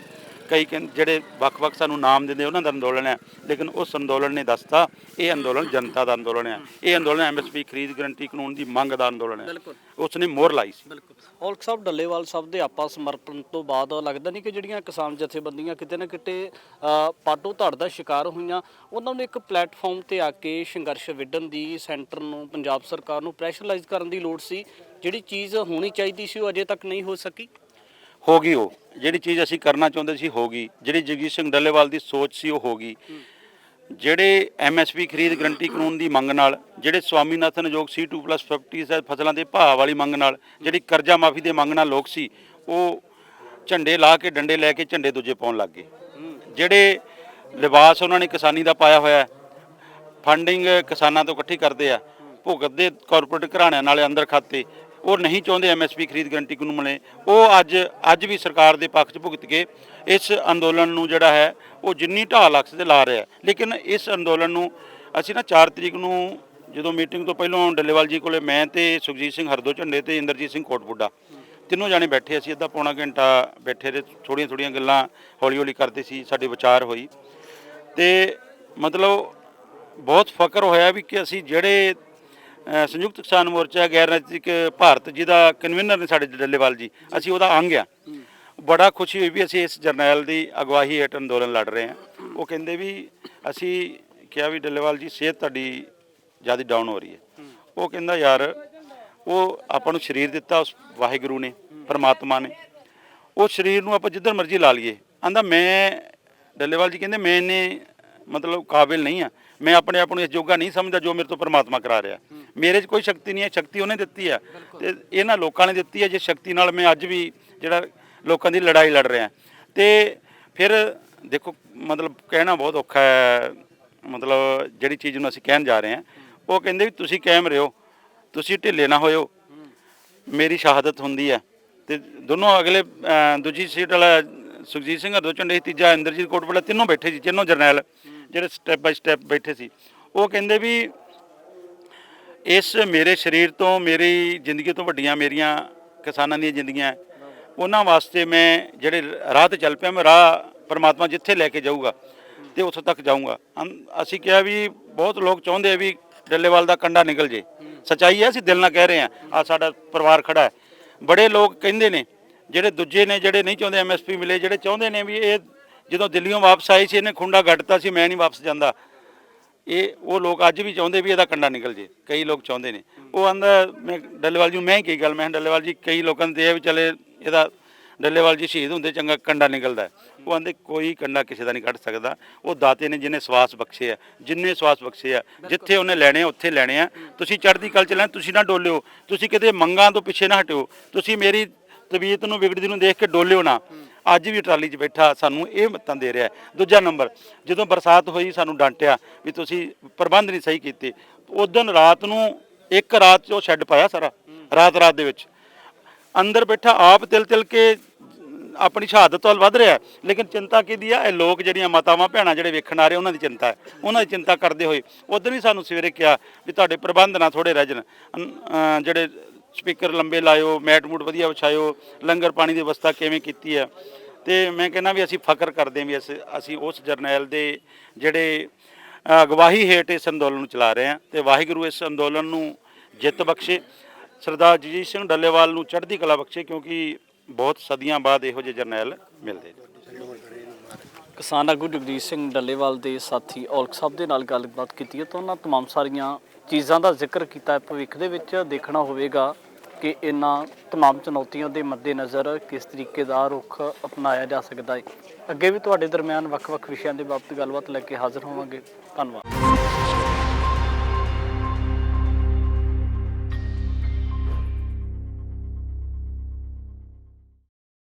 ਕਈ ਜਿਹੜੇ ਵੱਖ-ਵੱਖ ਸਾਨੂੰ ਨਾਮ ਦਿੰਦੇ ਉਹਨਾਂ ਦਾ ਅੰਦੋਲਨ ਹੈ। ਲੇਕਿਨ ਉਸ ਅੰਦੋਲਨ ਨੇ ਦੱਸਤਾ ਇਹ ਅੰਦੋਲਨ ਜਨਤਾ ਦਾ ਅੰਦੋਲਨ ਹੈ। ਇਹ ਅੰਦੋਲਨ ਐਮਐਸਪੀ ਖਰੀਦ ਗਰੰਟੀ ਕਾਨੂੰਨ ਦੀ ਮੰਗ ਦਾ ਅੰਦੋਲਨ ਹੈ। ਉਸ ਨੇ ਮੋਹਰ ਲਾਈ ਸੀ। ਬਿਲਕੁਲ। ਔਲਖ ਸਾਹਿਬ ਡੱਲੇਵਾਲ ਸਾਹਿਬ ਦੇ ਆਪਾ ਸਮਰਪਣ ਤੋਂ ਬਾਅਦ ਲੱਗਦਾ ਨਹੀਂ ਕਿ ਜਿਹੜੀਆਂ ਕਿਸਾਨ ਜਥੇਬੰਦੀਆਂ ਕਿਤੇ ਨਾ ਕਿਤੇ ਪਾਟੋ ਧੜ ਦਾ ਸ਼ਿਕਾਰ ਹੋਈਆਂ ਉਹਨਾਂ ਨੂੰ ਇੱਕ ਪਲੇਟਫਾਰਮ ਤੇ ਆ ਕੇ ਸੰਘਰਸ਼ ਵਿੱਢਣ ਦੀ ਸੈਂਟਰ ਨੂੰ ਪੰਜਾਬ ਸਰਕਾਰ ਨੂੰ ਪ੍ਰੈਸ਼ਰਾਈਜ਼ ਕਰਨ ਦੀ ਲੋੜ ਸੀ। ਜਿਹੜੀ ਚੀਜ਼ ਹੋਣੀ ਚਾਹੀਦੀ ਸੀ ਉਹ ਅਜੇ ਤੱਕ ਨਹੀਂ ਹੋ ਸਕੀ। ਹੋ ਗਈ ਉਹ। ਜਿਹੜੀ ਚੀਜ਼ ਅਸੀਂ ਕਰਨਾ ਚਾਹੁੰਦੇ ਸੀ ਹੋ ਗਈ ਜਿਹੜੀ ਜਗਜੀਤ ਸਿੰਘ ਡੱਲੇਵਾਲ ਦੀ ਸੋਚ ਸੀ, ਉਹ ਹੋ ਗਈ ਜਿਹੜੇ ਐਮਐਸਪੀ ਖਰੀਦ ਗਰੰਟੀ ਕਾਨੂੰਨ ਦੀ ਮੰਗ ਨਾਲ, ਜਿਹੜੇ ਸਵਾਮੀਨਾਥਨ ਯੋਗ C2+50 ਸ ਫਸਲਾਂ ਦੇ ਭਾਅ ਵਾਲੀ ਮੰਗ ਨਾਲ, ਜਿਹੜੀ ਕਰਜ਼ਾ ਮਾਫੀ ਦੇ ਮੰਗ ਨਾਲ ਲੋਕ ਸੀ, ਉਹ ਝੰਡੇ ਲਾ ਕੇ, ਡੰਡੇ ਲੈ ਕੇ ਝੰਡੇ ਦੂਜੇ ਪਾਉਣ ਲੱਗ ਗਏ। ਜਿਹੜੇ ਲਿਬਾਸ ਉਹਨਾਂ ਨੇ ਕਿਸਾਨੀ ਦਾ ਪਾਇਆ ਹੋਇਆ ਫੰਡਿੰਗ ਕਿਸਾਨਾਂ ਤੋਂ ਇਕੱਠੀ ਕਰਦੇ ਆ, ਭੁਗਤ ਦੇ ਕਾਰਪੋਰੇਟ ਘਰਾਣਿਆਂ ਨਾਲੇ ਅੰਦਰ ਖਾਤੇ ਉਹ ਨਹੀਂ ਚਾਹੁੰਦੇ ਐਮਐਸਪੀ ਖਰੀਦ ਗਰੰਟੀ ਕਾਨੂੰਨ ਮਿਲੇ? ਉਹ ਅੱਜ ਅੱਜ ਵੀ ਸਰਕਾਰ ਦੇ ਪੱਖ 'ਚ ਭੁਗਤ ਕੇ ਇਸ ਅੰਦੋਲਨ ਨੂੰ ਜਿਹੜਾ ਹੈ, ਉਹ ਜਿੰਨੀ ਢਾਹ ਲੱਖ ਲਾ ਰਿਹਾ ਲੇਕਿਨ ਇਸ ਅੰਦੋਲਨ ਨੂੰ ਅਸੀਂ ਨਾ 4 ਤਰੀਕ ਨੂੰ ਜਦੋਂ ਮੀਟਿੰਗ ਤੋਂ ਪਹਿਲਾਂ ਡੱਲੇਵਾਲ ਜੀ ਕੋਲੇ ਮੈਂ ਤੇ ਸੁਖਜੀਤ ਸਿੰਘ ਹਰਦੋ ਝੰਡੇ ਤੇ ਇੰਦਰਜੀਤ ਸਿੰਘ ਕੋਟਬੁੱਡਾ ਤਿੰਨੋਂ ਜਾਣੇ ਬੈਠੇ ਅਸੀਂ ਅੱਧਾ ਪੌਣਾ ਘੰਟਾ ਬੈਠੇ ਰਹੇ ਥੋੜੀਆਂ ਥੋੜੀਆਂ ਗੱਲਾਂ ਹੌਲੀ ਹੌਲੀ ਕਰਦੇ ਸੀ, ਸਾਡੀ ਵਿਚਾਰ ਹੋਈ। ਤੇ ਮਤਲਬ ਬਹੁਤ ਫਕਰ ਹੋਇਆ ਵੀ ਕਿ ਅਸੀਂ ਜਿਹੜੇ ਸੰਯੁਕਤ ਕਿਸਾਨ ਮੋਰਚਾ ਗੈਰ ਰਾਜਨੀਤਿਕ ਭਾਰਤ ਜਿਹਦਾ ਕਨਵੀਨਰ ਨੇ ਸਾਡੇ ਡੱਲੇਵਾਲ ਜੀ ਅਸੀਂ ਉਹਦਾ ਅੰਗ ਆ ਬੜਾ ਖੁਸ਼ੀ ਹੋਈ ਵੀ ਅਸੀਂ ਇਸ ਜਰਨੈਲ ਦੀ ਅਗਵਾਈ ਹੇਠ ਅੰਦੋਲਨ ਲੜ ਰਹੇ ਹਾਂ। ਉਹ ਕਹਿੰਦੇ ਵੀ ਅਸੀਂ ਕਿਹਾ ਵੀ ਡੱਲੇਵਾਲ ਜੀ ਸਿਹਤ ਤੁਹਾਡੀ ਜ਼ਿਆਦਾ ਡਾਊਨ ਹੋ ਰਹੀ ਹੈ। ਉਹ ਕਹਿੰਦਾ ਯਾਰ ਉਹ ਆਪਾਂ ਨੂੰ ਸਰੀਰ ਦਿੱਤਾ ਉਸ ਵਾਹਿਗੁਰੂ ਨੇ ਪਰਮਾਤਮਾ ਨੇ। ਉਹ ਸਰੀਰ ਨੂੰ ਆਪਾਂ ਜਿੱਧਰ ਮਰਜ਼ੀ ਲਾ ਲਈਏ। ਆਂਦਾ ਮੈਂ ਡੱਲੇਵਾਲ ਜੀ ਕਹਿੰਦੇ ਮੈਂ ਇੰਨੇ ਮਤਲਬ ਕਾਬਿਲ ਨਹੀਂ ਆ ਮੈਂ ਆਪਣੇ ਆਪ ਨੂੰ ਇਸ ਜੋਗਾ ਨਹੀਂ ਸਮਝਦਾ ਜੋ ਮੇਰੇ ਤੋਂ ਪਰਮਾਤਮਾ ਕਰਾ ਰਿਹਾ। ਮੇਰੇ 'ਚ ਕੋਈ ਸ਼ਕਤੀ ਨਹੀਂ ਹੈ, ਸ਼ਕਤੀ ਉਹਨੇ ਦਿੱਤੀ ਹੈ। ਤੇ ਇਹਨਾਂ ਲੋਕਾਂ ਨੇ ਦਿੱਤੀ ਹੈ ਜੇ ਸ਼ਕਤੀ ਨਾਲ ਮੈਂ ਅੱਜ ਵੀ ਜਿਹੜਾ ਲੋਕਾਂ ਦੀ ਲੜਾਈ ਲੜ ਰਿਹਾ। ਤੇ ਫਿਰ ਦੇਖੋ, ਮਤਲਬ ਕਹਿਣਾ ਬਹੁਤ ਔਖਾ ਹੈ, ਮਤਲਬ ਜਿਹੜੀ ਚੀਜ਼ ਨੂੰ ਅਸੀਂ ਕਹਿਣ ਜਾ ਰਹੇ ਹਾਂ। ਉਹ ਕਹਿੰਦੇ ਵੀ ਤੁਸੀਂ ਕਾਇਮ ਰਹੋ, ਤੁਸੀਂ ਢਿੱਲੇ ਨਾ ਹੋਇਓ। ਮੇਰੀ ਸ਼ਹਾਦਤ ਹੁੰਦੀ ਹੈ। ਤੇ ਦੋਨੋਂ ਅਗਲੇ ਦੂਜੀ ਸੀਟ ਵਾਲਾ ਸੁਖਜੀਤ ਸਿੰਘ ਹਰਦੋ ਝੰਡੇ ਤੀਜਾ ਇੰਦਰਜੀਤ ਕੋਟਵਾਲਾ, ਤਿੰਨੋਂ ਬੈਠੇ ਸੀ, ਤਿੰਨੋਂ ਜਰਨੈਲ। ਜਿਹੜੇ ਸਟੈਪ ਬਾਈ ਸਟੈਪ ਬੈਠੇ ਸੀ, ਉਹ ਕਹਿੰਦੇ ਵੀ ਇਸ ਮੇਰੇ ਸਰੀਰ ਤੋਂ, ਮੇਰੀ ਜ਼ਿੰਦਗੀ ਤੋਂ ਵੱਡੀਆਂ ਮੇਰੀਆਂ ਕਿਸਾਨਾਂ ਦੀਆਂ ਜ਼ਿੰਦਗੀਆਂ ਉਹਨਾਂ ਵਾਸਤੇ ਮੈਂ ਜਿਹੜੇ ਰਾਹ ਤੇ ਚੱਲ ਪਿਆ, ਮੈਂ ਰਾਹ ਪਰਮਾਤਮਾ ਜਿੱਥੇ ਲੈ ਕੇ ਜਾਊਗਾ ਤੇ ਉੱਥੋਂ ਤੱਕ ਜਾਊਂਗਾ। ਅੰ- ਅਸੀਂ ਕਿਹਾ ਵੀ ਬਹੁਤ ਲੋਕ ਚਾਹੁੰਦੇ ਆ ਵੀ ਡੱਲੇਵਾਲ ਦਾ ਕੰਡਾ ਨਿਕਲ ਜੇ। ਸਚਾਈ ਹੈ, ਅਸੀਂ ਦਿਲ ਨਾਲ ਕਹਿ ਰਹੇ ਹਾਂ, ਆ ਸਾਡਾ ਪਰਿਵਾਰ ਖੜਾ ਹੈ। ਬੜੇ ਲੋਕ ਕਹਿੰਦੇ ਨੇ, ਜਿਹੜੇ ਦੂਜੇ ਨੇ, ਜਿਹੜੇ ਨਹੀਂ ਚਾਹੁੰਦੇ ਐਮਐਸਪੀ ਮਿਲੇ, ਜਿਹੜੇ ਚਾਹੁੰਦੇ ਨੇ ਵੀ ਇਹ ਜਦੋਂ ਦਿੱਲੀੋਂ ਵਾਪਸ ਆਈ ਸੀ ਇਹਨੇ ਖੁੰਡਾ ਗੱਡਤਾ ਸੀ ਮੈਂ ਨਹੀਂ ਵਾਪਸ ਜਾਂਦਾ। ਇਹ ਉਹ ਲੋਕ ਅੱਜ ਵੀ ਚਾਹੁੰਦੇ ਵੀ ਇਹਦਾ ਕੰਡਾ ਨਿਕਲ ਜੇ ਕਈ ਲੋਕ ਚਾਹੁੰਦੇ ਨੇ। ਉਹ ਆਂਦਾ ਮੈਂ ਡੱਲੇਵਾਲ ਜੀ ਨੂੰ ਮੈਂ ਕੀ ਗੱਲ ਮੈਂ ਡੱਲੇਵਾਲ ਜੀ ਕਈ ਲੋਕਾਂ ਦੇ ਇਹ ਵੀ ਚਲੇ ਇਹਦਾ ਡੱਲੇਵਾਲ ਜੀ ਸ਼ਹੀਦ ਹੁੰਦੇ ਚੰਗਾ ਕੰਡਾ ਨਿਕਲਦਾ। ਉਹ ਆਂਦੇ ਕੋਈ ਕੰਡਾ ਕਿਸੇ ਦਾ ਨਹੀਂ ਕੱਢ ਸਕਦਾ। ਉਹ ਦਾਤੇ ਨੇ ਜਿਹਨੇ ਸਵਾਸ ਬਖਸ਼ੇ ਆ ਜਿੰਨੇ ਸਵਾਸ ਬਖਸ਼ੇ ਆ ਜਿੱਥੇ ਉਹਨੇ ਲੈਣੇ ਆ ਉੱਥੇ ਲੈਣੇ ਆ। ਤੁਸੀਂ ਚੜ੍ਹਦੀ ਕਲ ਚ ਲੈਣ ਤੁਸੀਂ ਨਾ ਡੋਲਿਓ। ਤੁਸੀਂ ਕਿਤੇ ਮੰਗਾਂ ਤੋਂ ਪਿੱਛੇ ਨਾ ਹਟਿਓ। ਤੁਸੀਂ ਮੇਰੀ ਤਬੀਅਤ ਨੂੰ ਵਿਗੜਦੀ ਨੂੰ ਦੇਖ ਕੇ ਡੋਲਿਓ ਨਾ। ਅੱਜ ਵੀ ਟਰਾਲੀ 'ਚ ਬੈਠਾ ਸਾਨੂੰ ਇਹ ਮੱਤਾਂ ਦੇ ਰਿਹਾ ਦੂਜਾ ਨੰਬਰ, ਜਦੋਂ ਬਰਸਾਤ ਹੋਈ ਸਾਨੂੰ ਡਾਂਟਿਆ ਵੀ ਤੁਸੀਂ ਪ੍ਰਬੰਧ ਨਹੀਂ ਸਹੀ ਕੀਤੇ। ਉਦੋਂ ਰਾਤ ਨੂੰ ਇੱਕ ਰਾਤ 'ਚ ਉਹ ਸ਼ੈੱਡ ਪਾਇਆ ਸਾਰਾ ਰਾਤ ਰਾਤ ਦੇ ਵਿੱਚ। ਅੰਦਰ ਬੈਠਾ ਆਪ ਤਿਲ ਤਿਲ ਕੇ ਆਪਣੀ ਸ਼ਹਾਦਤ ਵੱਲ ਵੱਧ ਰਿਹਾ ਲੇਕਿਨ ਚਿੰਤਾ ਕਿਹਦੀ ਆ? ਇਹ ਲੋਕ ਜਿਹੜੀਆਂ ਮਾਤਾਵਾਂ ਭੈਣਾਂ ਜਿਹੜੇ ਵੇਖਣ ਆ ਰਹੇ, ਉਹਨਾਂ ਦੀ ਚਿੰਤਾ ਹੈ। ਉਹਨਾਂ ਦੀ ਚਿੰਤਾ ਕਰਦੇ ਹੋਏ ਉਦੋਂ ਵੀ ਸਾਨੂੰ ਸਵੇਰੇ ਕਿਹਾ ਵੀ ਤੁਹਾਡੇ ਪ੍ਰਬੰਧ ਨਾ ਥੋੜੇ ਰਹਿ ਜਾਣ। ਜਿਹੜੇ ਸਪੀਕਰ ਲੰਬੇ ਲਾਇਓ, ਮੈਟ ਮੂਟ ਵਧੀਆ ਵਿਛਾਇਓ, ਲੰਗਰ ਪਾਣੀ ਦੀ ਵਿਵਸਥਾ ਕਿਵੇਂ ਕੀਤੀ ਹੈ? ਤੇ ਮੈਂ ਕਹਿੰਦਾ ਵੀ ਅਸੀਂ ਫਖਰ ਕਰਦੇ ਹਾਂ ਵੀ ਅਸੀਂ ਅਸੀਂ ਉਸ ਜਰਨੈਲ ਦੇ ਜਿਹੜੇ ਅਗਵਾਹੀ ਹੇਠ ਇਸ ਅੰਦੋਲਨ ਨੂੰ ਚਲਾ ਰਹੇ ਹਾਂ ਤੇ ਵਾਹਿਗੁਰੂ ਇਸ ਅੰਦੋਲਨ ਨੂੰ ਜਿੱਤ ਬਖਸ਼ੇ। ਸਰਦਾਰ ਜਗਜੀਤ ਸਿੰਘ ਡੱਲੇਵਾਲ ਨੂੰ ਚੜ੍ਹਦੀ ਕਲਾ ਬਖਸ਼ੇ ਕਿਉਂਕਿ ਬਹੁਤ ਸਦੀਆਂ ਬਾਅਦ ਇਹੋ ਜਿਹੇ ਜਰਨੈਲ ਮਿਲਦੇ ਨੇ। ਕਿਸਾਨ ਆਗੂ ਜਗਦੀਸ਼ ਸਿੰਘ ਡੱਲੇਵਾਲ ਦੇ ਸਾਥੀ ਔਲਖ ਸਾਹਿਬ ਦੇ ਨਾਲ ਗੱਲਬਾਤ ਕੀਤੀ ਹੈ ਤਾਂ ਉਹਨਾਂ ਤਮਾਮ ਸਾਰੀਆਂ ਚੀਜ਼ਾਂ ਦਾ ਜ਼ਿਕਰ ਕੀਤਾ ਹੈ। ਭਵਿੱਖ ਦੇ ਵਿੱਚ ਦੇਖਣਾ ਹੋਵੇਗਾ ਕਿ ਇਹਨਾਂ ਤਮਾਮ ਚੁਣੌਤੀਆਂ ਦੇ ਮੱਦੇਨਜ਼ਰ ਕਿਸ ਤਰੀਕੇ ਦਾ ਰੁਖ ਅਪਣਾਇਆ ਜਾ ਸਕਦਾ ਹੈ। ਅੱਗੇ ਵੀ ਤੁਹਾਡੇ ਦਰਮਿਆਨ ਵੱਖ-ਵੱਖ ਵਿਸ਼ਿਆਂ ਦੇ ਬਾਬਤ ਗੱਲਬਾਤ ਲੈ ਕੇ ਹਾਜ਼ਰ ਹੋਵਾਂਗੇ। ਧੰਨਵਾਦ।